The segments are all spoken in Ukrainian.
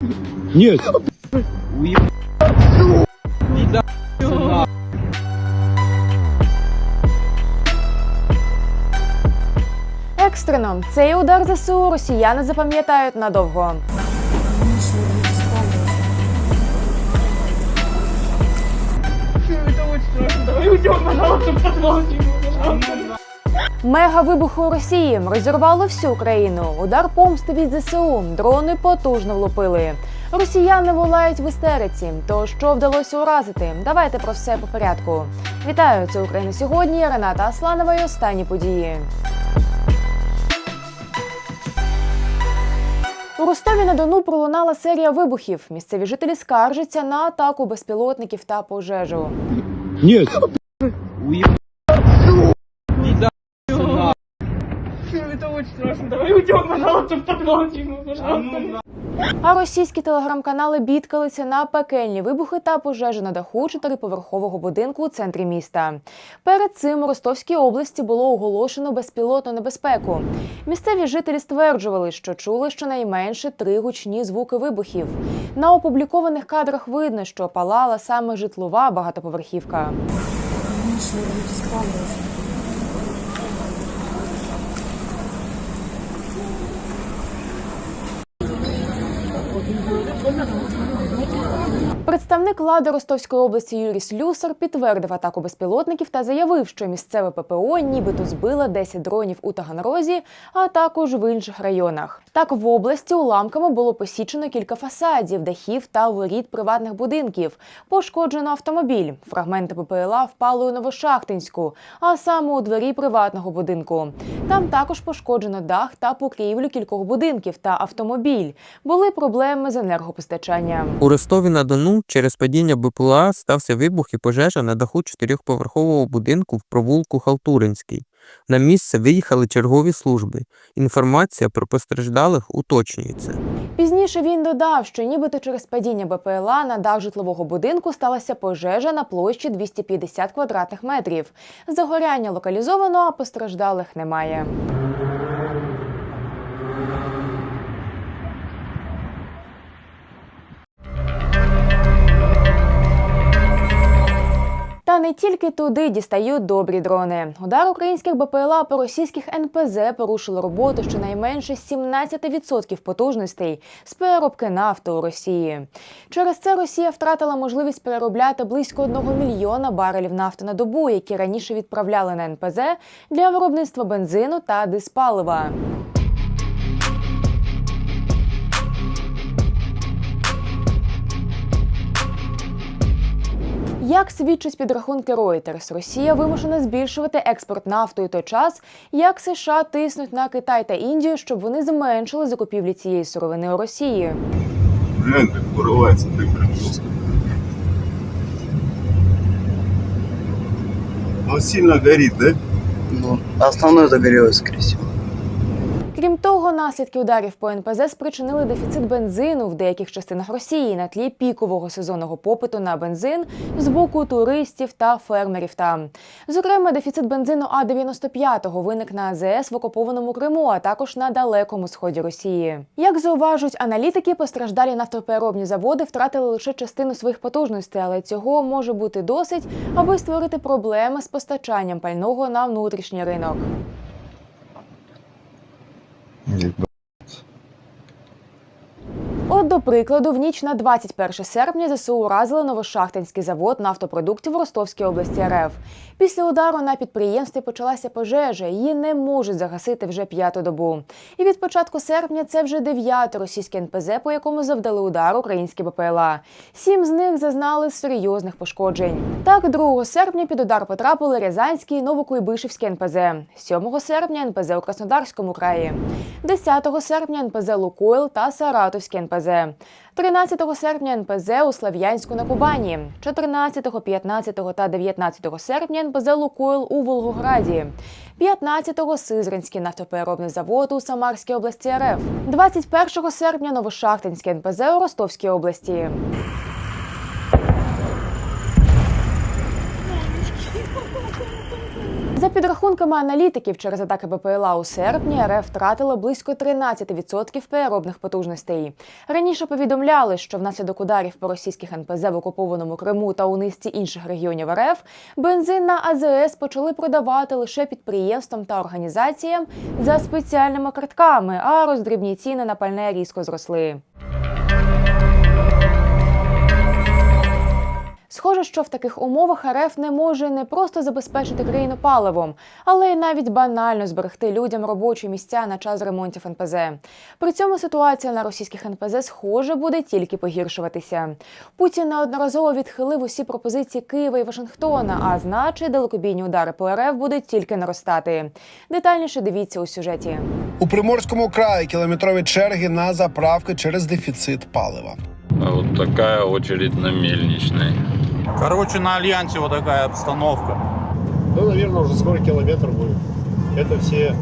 Нет. Екстрено цей удар ЗСУ росіяни запам'ятають надовго. Давай уйдем, пожалуйста, пожалуйста. Мега вибуху у Росії розірвало всю країну. Удар помсти від ЗСУ. Дрони потужно влупили. Росіяни волають в істериці. То що вдалося уразити? Давайте про все по порядку. Вітаю, це Україна сьогодні. Рената Асланова і останні події. У Ростові на Дону пролунала серія вибухів. Місцеві жителі скаржаться на атаку безпілотників та пожежу. Нет. Очень страшно. Давай уйдем, пожалуйста, помолчим, пожалуйста. А російські телеграм-канали бідкалися на пекельні вибухи та пожежі на даху чотириповерхового будинку у центрі міста. Перед цим у Ростовській області було оголошено безпілотну небезпеку. Місцеві жителі стверджували, що чули щонайменше три гучні звуки вибухів. На опублікованих кадрах видно, що палала саме житлова багатоповерхівка. 너무 잘 Представник влади Ростовської області Юрій Слюсар підтвердив атаку безпілотників та заявив, що місцеве ППО нібито збило 10 дронів у Таганрозі, а також в інших районах. Так в області уламками було посічено кілька фасадів, дахів та воріт приватних будинків. Пошкоджено автомобіль. Фрагменти ППЛА впали у Новошахтинську, а саме у дворі приватного будинку. Там також пошкоджено дах та покрівлю кількох будинків та автомобіль. Були проблеми з енергопостачанням. У Ростові на Дону через падіння БПЛА стався вибух і пожежа на даху чотирьохповерхового будинку в провулку Халтуринський. На місце виїхали чергові служби. Інформація про постраждалих уточнюється. Пізніше він додав, що нібито через падіння БПЛА на дах житлового будинку сталася пожежа на площі 250 квадратних метрів. Загоряння локалізовано, а постраждалих немає. Не тільки туди дістають добрі дрони. Удар українських БПЛА по російських НПЗ порушило роботу щонайменше 17% потужностей з переробки нафти у Росії. Через це Росія втратила можливість переробляти близько 1 мільйона барелів нафти на добу, які раніше відправляли на НПЗ для виробництва бензину та диспалива. Як свідчать підрахунки Reuters, Росія вимушена збільшувати експорт нафти у той час, як США тиснуть на Китай та Індію, щоб вони зменшили закупівлі цієї сировини у Росії. Глянь, как вырывается дым прям жестко. Он сильно горит, да? Ну, основное загорелось, скорее всего. Крім того, наслідки ударів по НПЗ спричинили дефіцит бензину в деяких частинах Росії на тлі пікового сезонного попиту на бензин з боку туристів та фермерів. Там, зокрема, дефіцит бензину А 95 виник на АЗС в окупованому Криму, а також на далекому сході Росії. Як зауважують аналітики, постраждалі нафтопереробні заводи втратили лише частину своїх потужностей, але цього може бути досить, аби створити проблеми з постачанням пального на внутрішній ринок. Від От, до прикладу, в ніч на 21 серпня ЗСУ уразили Новошахтинський завод нафтопродуктів в Ростовській області РФ. Після удару на підприємстві почалася пожежа. Її не можуть загасити вже п'яту добу. І від початку серпня це вже дев'яте російське НПЗ, по якому завдали удар українські БПЛА. Сім з них зазнали серйозних пошкоджень. Так, 2 серпня під удар потрапили Рязанський і Новокуйбишевський НПЗ. 7 серпня НПЗ у Краснодарському краї. 10 серпня НПЗ Лукойл та Саратовський НПЗ. 13 серпня НПЗ у Слав'янську на Кубані, 14, 15 та 19 серпня НПЗ Лукойл у Волгограді, 15-го Сизринський нафтопереробний завод у Самарській області РФ, 21 серпня Новошахтинський НПЗ у Ростовській області. За підрахунками аналітиків, через атаки БПЛА у серпні РФ втратила близько 13% переробних потужностей. Раніше повідомляли, що внаслідок ударів по російських НПЗ в окупованому Криму та у низці інших регіонів РФ бензин на АЗС почали продавати лише підприємствам та організаціям за спеціальними картками, а роздрібні ціни на пальне різко зросли. Схоже, що в таких умовах РФ не може не просто забезпечити країну паливом, але й навіть банально зберегти людям робочі місця на час ремонтів НПЗ. При цьому ситуація на російських НПЗ схоже буде тільки погіршуватися. Путін неодноразово відхилив усі пропозиції Києва і Вашингтона, а значить, далекобійні удари по РФ будуть тільки наростати. Детальніше дивіться у сюжеті. У Приморському краї кілометрові черги на заправки через дефіцит палива. А Вот такая очередь на мельничной. Короче, на Альянсе вот такая обстановка. Ну, наверное, уже скоро километр будет. Это все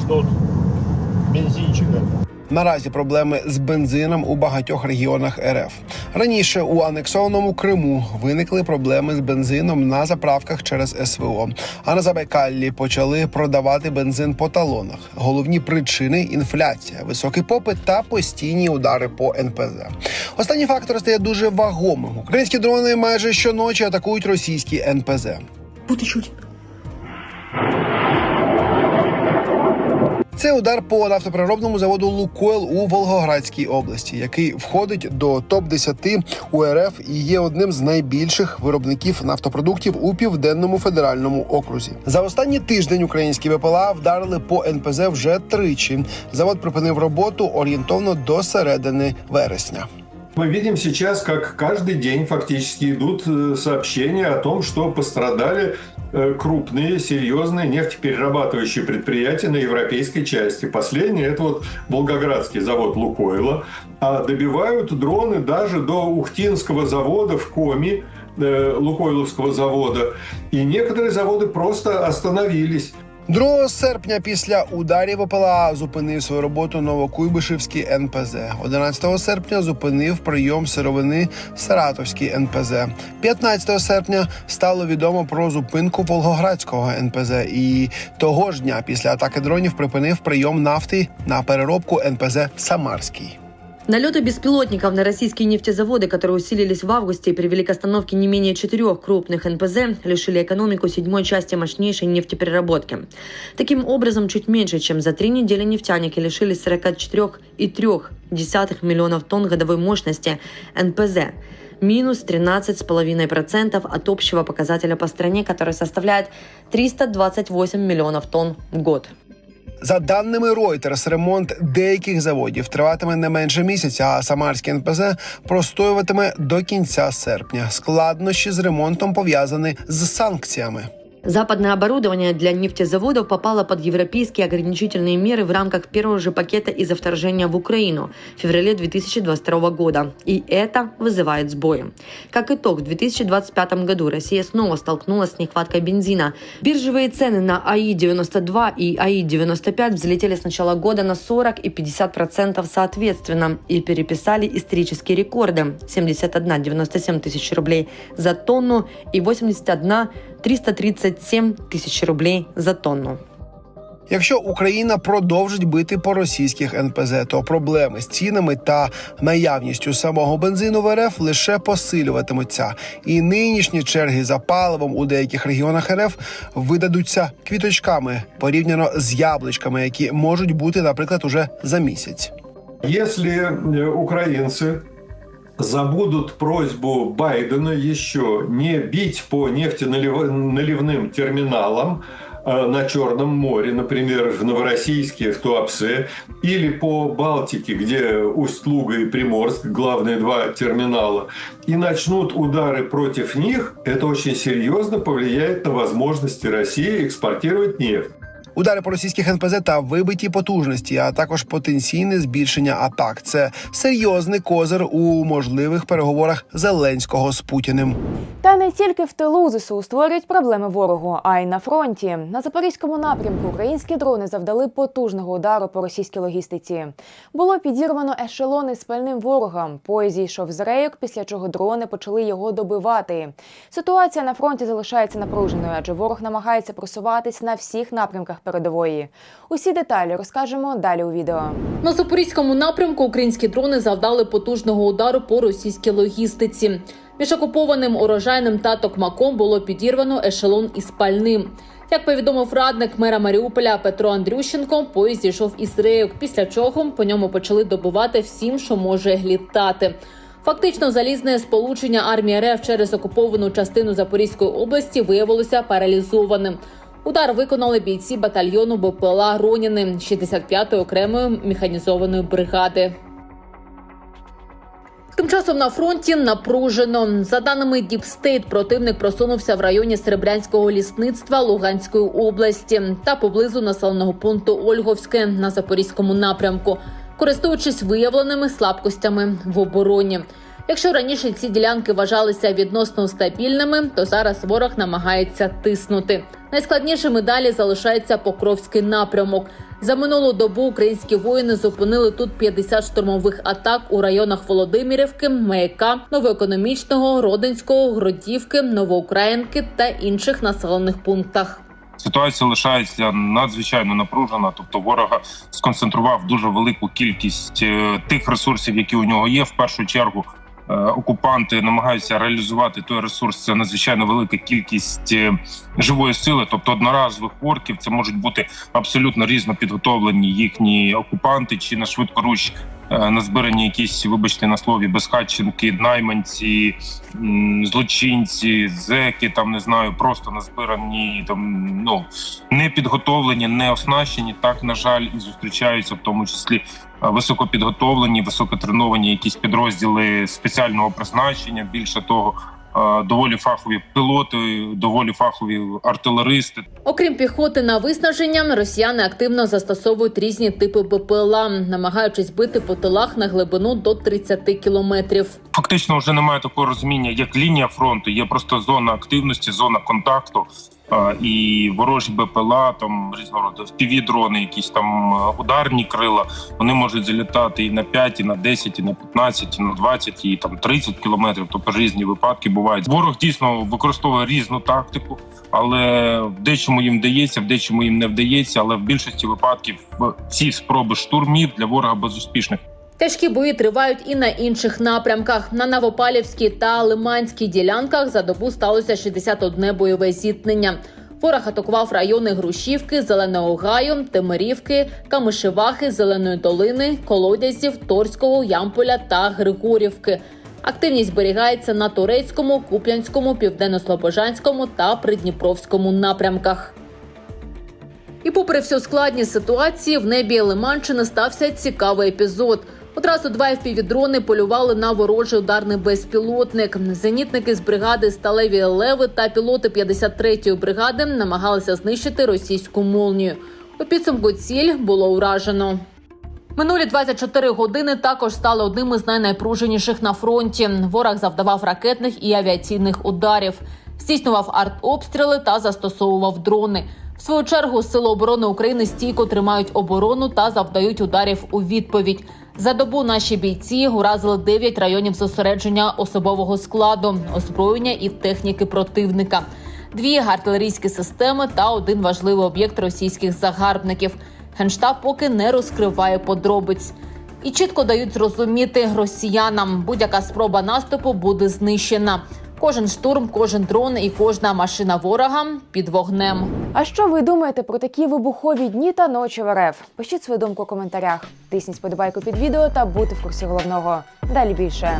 ждут бензинчика. Наразі проблеми з бензином у багатьох регіонах РФ. Раніше у анексованому Криму виникли проблеми з бензином на заправках через СВО. А на Забайкаллі почали продавати бензин по талонах. Головні причини інфляція, високий попит та постійні удари по НПЗ. Останній фактор стає дуже вагомим. Українські дрони майже щоночі атакують російські НПЗ. Це удар по нафтопереробному заводу Лукойл у Волгоградській області, який входить до топ 10 УРФ і є одним з найбільших виробників нафтопродуктів у південному федеральному окрузі. За останній тиждень українські ВПЛА вдарили по НПЗ вже тричі. Завод припинив роботу орієнтовно до середини вересня. Мы видим сейчас, как каждый день фактически идут э, сообщения о том, что пострадали э, крупные, серьезные нефтеперерабатывающие предприятия на европейской части. Последнее – это вот Волгоградский завод «Лукойла». А добивают дроны даже до Ухтинского завода в Коми, э, Лукойловского завода. И некоторые заводы просто остановились. 2 серпня після ударів ВПЛА зупинив свою роботу Новокуйбишевський НПЗ. 11 серпня зупинив прийом сировини Саратовський НПЗ. 15 серпня стало відомо про зупинку Волгоградського НПЗ. І того ж дня після атаки дронів припинив прийом нафти на переробку НПЗ Самарський. Налеты беспилотников на российские нефтезаводы, которые усилились в августе и привели к остановке не менее четырех крупных НПЗ, лишили экономику седьмой части мощнейшей нефтепереработки. Таким образом, чуть меньше, чем за три недели нефтяники лишились 44,3 миллионов тонн годовой мощности НПЗ, минус 13,5% от общего показателя по стране, который составляет 328 миллионов тонн в год. За даними Reuters, ремонт деяких заводів триватиме не менше місяця, а Самарський НПЗ простоюватиме до кінця серпня. Складнощі з ремонтом пов'язані з санкціями. Западное оборудование для нефтезаводов попало под европейские ограничительные меры в рамках первого же пакета из-за вторжения в Украину в феврале 2022 года. И это вызывает сбои. Как итог, в 2025 году Россия снова столкнулась с нехваткой бензина. Биржевые цены на АИ-92 и АИ-95 взлетели с начала года на 40 и 50% соответственно и переписали исторические рекорды. 71-97 тысяч рублей за тонну и 81 337 тисяч рублей за тонну. Якщо Україна продовжить бити по російських НПЗ, то проблеми з цінами та наявністю самого бензину в РФ лише посилюватимуться. І нинішні черги за паливом у деяких регіонах РФ видадуться квіточками порівняно з яблучками, які можуть бути, наприклад, уже за місяць. Если э, украинцы забудут просьбу Байдена еще не бить по нефтеналивным терминалам э, на Черном море, например, в Новороссийске, в Туапсе, или по Балтике, где Усть-Луга и Приморск, главные два терминала, и начнут удары против них, это очень серьезно повлияет на возможности России экспортировать нефть. Удари по російських НПЗ та вибиті потужності, а також потенційне збільшення атак. Це серйозний козир у можливих переговорах Зеленського з Путіним. Та не тільки в тилу ЗСУ створюють проблеми ворогу, а й на фронті. На запорізькому напрямку українські дрони завдали потужного удару по російській логістиці. Було підірвано ешелони з пальним ворогом. Поїзд зійшов з рейок, після чого дрони почали його добивати. Ситуація на фронті залишається напруженою, адже ворог намагається просуватись на всіх напрямках передової. Усі деталі розкажемо далі у відео. На запорізькому напрямку українські дрони завдали потужного удару по російській логістиці. Між окупованим урожайним та Токмаком було підірвано ешелон із пальним. Як повідомив радник мера Маріуполя Петро Андрющенко, поїзд зійшов із рейок, після чого по ньому почали добувати всім, що може літати. Фактично, залізне сполучення армії РФ через окуповану частину Запорізької області виявилося паралізованим. Удар виконали бійці батальйону БПЛА Роніни 65-ї окремої механізованої бригади. Тим часом на фронті напружено. За даними Діпстейт, противник просунувся в районі Серебрянського лісництва Луганської області та поблизу населеного пункту Ольговське на запорізькому напрямку, користуючись виявленими слабкостями в обороні. Якщо раніше ці ділянки вважалися відносно стабільними, то зараз ворог намагається тиснути. Найскладнішими далі залишається Покровський напрямок. За минулу добу українські воїни зупинили тут 50 штурмових атак у районах Володимирівки, Маяка, Новоекономічного, Родинського, Гродівки, Новоукраїнки та інших населених пунктах. Ситуація лишається надзвичайно напружена. Тобто, ворога сконцентрував дуже велику кількість е, тих ресурсів, які у нього є. В першу чергу окупанти намагаються реалізувати той ресурс. Це надзвичайно велика кількість е, живої сили, тобто одноразових орків. Це можуть бути абсолютно різно підготовлені їхні окупанти чи на швидкоруч е, назбирані якісь, вибачте на слові, безхатченки, найманці, злочинці, зеки, там не знаю, просто назбирані там ну не підготовлені, не оснащені. Так на жаль, і зустрічаються в тому числі е, високопідготовлені, високотреновані якісь підрозділи спеціального призначення. Більше того, е, доволі фахові пілоти, доволі фахові артилеристи. Окрім піхоти на виснаження, росіяни активно застосовують різні типи БПЛА, намагаючись бити по тилах на глибину до 30 кілометрів. Фактично вже немає такого розуміння, як лінія фронту. Є просто зона активності, зона контакту. І ворожі БПЛА, там різного роду впівдрони, якісь там е, ударні крила. Вони можуть залітати і на 5, і на 10, і на 15, і на 20, і там 30 кілометрів. Тобто різні випадки бувають. Ворог дійсно використовує різну тактику, але в дечому їм вдається, в дечому їм не вдається. Але в більшості випадків ці спроби штурмів для ворога безуспішних. Тяжкі бої тривають і на інших напрямках. На Новопалівській та Лиманській ділянках за добу сталося 61 бойове зіткнення. Ворог атакував райони Грушівки, Зеленого Гаю, Темирівки, Камишевахи, Зеленої долини, Колодязів, Торського, Ямполя та Григорівки. Активність зберігається на турецькому, куп'янському, південно-слобожанському та придніпровському напрямках. І попри всю складність ситуації, в небі Лиманщини стався цікавий епізод. Одразу два FPV-дрони полювали на ворожий ударний безпілотник. Зенітники з бригади Сталеві Леви та пілоти 53-ї бригади намагалися знищити російську молнію. У підсумку ціль було уражено. Минулі 24 години також стали одним із найнайпруженіших на фронті. Ворог завдавав ракетних і авіаційних ударів, здійснював артобстріли та застосовував дрони. В свою чергу Сили оборони України стійко тримають оборону та завдають ударів у відповідь. За добу наші бійці уразили 9 районів зосередження особового складу, озброєння і техніки противника, дві артилерійські системи та один важливий об'єкт російських загарбників. Генштаб поки не розкриває подробиць. І чітко дають зрозуміти росіянам, будь-яка спроба наступу буде знищена. Кожен штурм, кожен дрон і кожна машина ворога під вогнем. А що ви думаєте про такі вибухові дні та ночі в РФ? Пишіть свою думку у коментарях. Тисніть подобайку під відео та будьте в курсі головного. Далі більше.